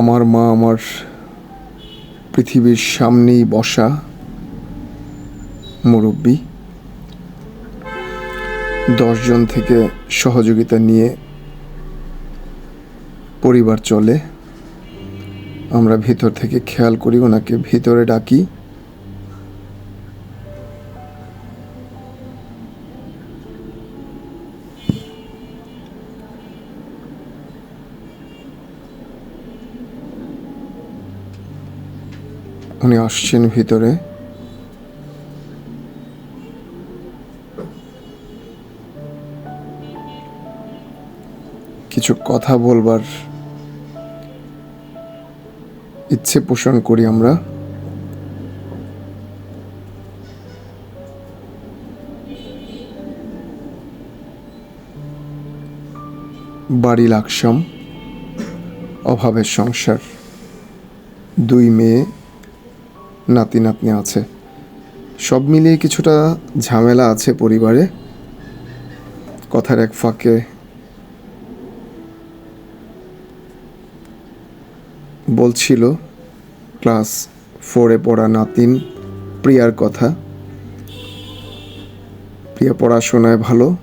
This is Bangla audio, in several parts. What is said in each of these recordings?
আমার মা আমার পৃথিবীর সামনেই বসা মুরব্বী। দশজন থেকে সহযোগিতা নিয়ে পরিবার চলে। আমরা ভিতর থেকে খেয়াল করি, ওনাকে ভিতরে ডাকি। উনি আসছেন ভিতরে। কিছু কথা বলবার ইচ্ছে পোষণ করি আমরা। বাড়ি লাকসাম, অভাবের সংসার, দুই মেয়ে নাতি নাতনি আছে। সব মিলিয়ে কিছুটা ঝামেলা আছে পরিবারে। কথার এক ফাঁকে বলছিল, ক্লাস ফোরে পড়া নাতিন প্রিয়ার কথা। প্রিয়া পড়াশোনায় ভালো।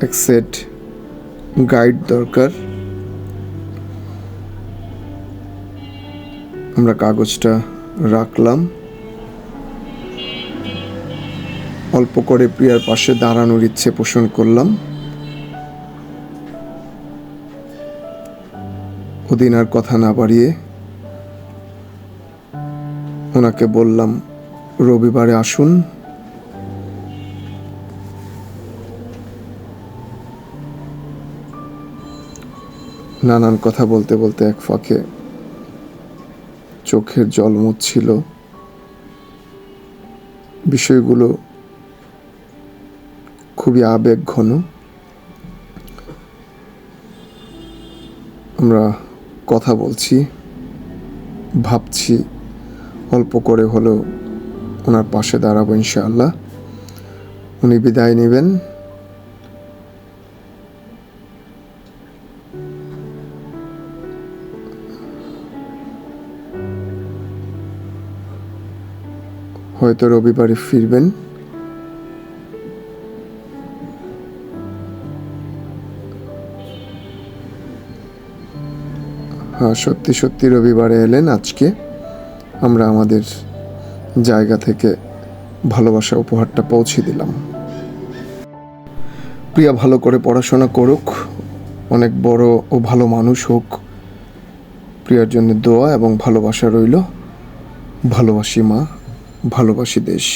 এক সেট গাইড দরকার। আমরা কাগজটা রাখলাম। অল্প করে প্রিয়ার পাশে দাঁড়ানোর ইচ্ছে পোষণ করলাম। ওদিন আর কথা না বাড়িয়ে ওনাকে বললাম, রবিবারে আসুন। নানান কথা বলতে বলতে এক ফাঁকে চোখের জল মুছছিল বিষয়গুলো খুবই আবেগ ঘন আমরা কথা বলছি, ভাবছি, অল্প করে হলেও ওনার পাশে দাঁড়াবো ইনশাআল্লাহ। উনি বিদায় নেবেন। হয়তো রবিবারে ফিরবেন। হ্যাঁ সত্যি সত্যি রবিবারে এলেন আজকে। আমরা আমাদের জায়গা থেকে ভালোবাসা উপহারটা পৌঁছে দিলাম। প্রিয়া, ভালো করে পড়াশোনা করুক। অনেক বড় ও ভালো মানুষ হোক। প্রিয়ার জন্য দোয়া এবং ভালোবাসা রইল। ভালোবাসি মা। ভালোবাসি দেশ।